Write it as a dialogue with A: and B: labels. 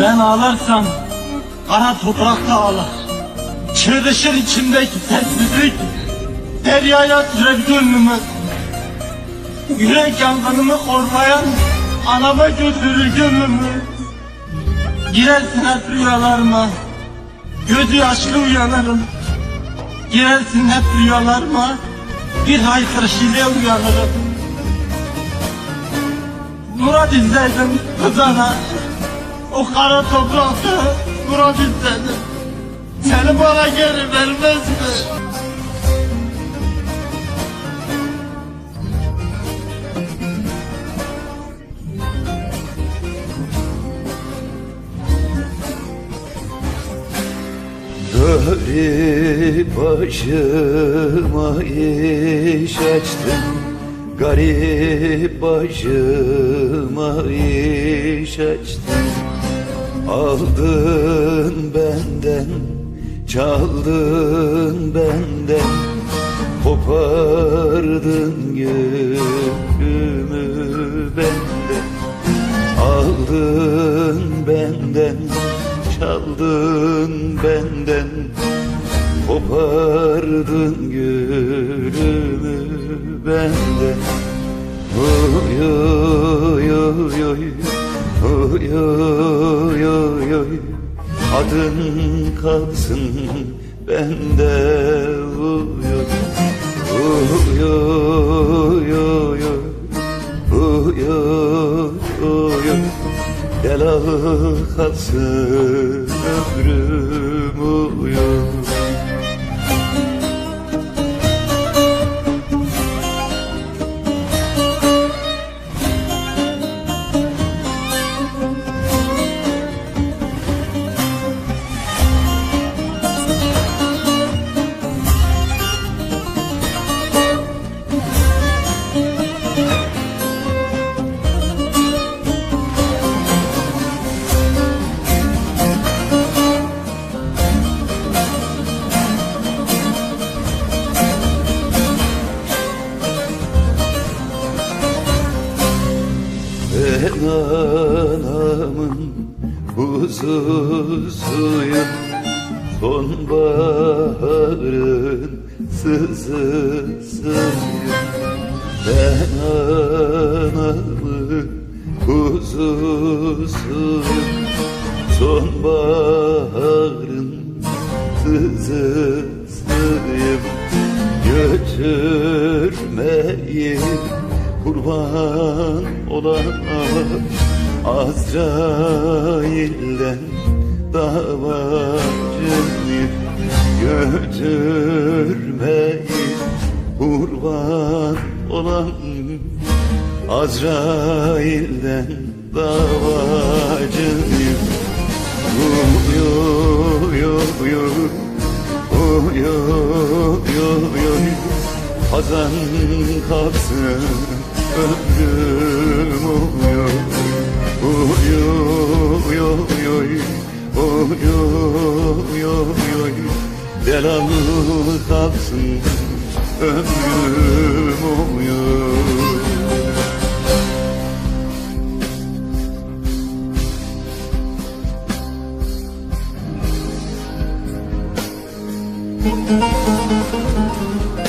A: Ben ağlarsam kara toprak da ağlar. Çığırışır içimdeki sessizlik. Deryaya sürer gönlümü. Yürek yangınımı korlayan anama götürür gönlümü. Girersin hep rüyalarıma. Gözü yaşlı uyanırım. Girersin hep rüyalarıma. Bir haykırış ile uyanırım. Murat izledim kızana. O kara toprakta Murat izledim. Seni bana geri vermez mi?
B: Garip başıma iş açtın Garip başıma iş açtın Aldın benden Çaldın benden Kopardın gönlümü benden. Aldın benden Çaldın benden Kopardın gönlümü benden. Oy oy oy oy Oy oy oy oy Adın kalsın bende. Oy oy Oy oy oy oy Oy Delalı kalsın ömrüm anamın huzusuyum Sonbaharın sızısıyım. Ben anamın huzusuyum Sonbaharın sızısıyım. Götürmeyin kurban olan Azrail'den davacıyım Götürmeyin kurban olan Azrail'den davacıyım oy oy Oy oy oy oy Hazan kalksın ömrüm oy oy Oy oy oy oy Oy oy. Oy kalksın ömrüm oy oy.
A: Müzik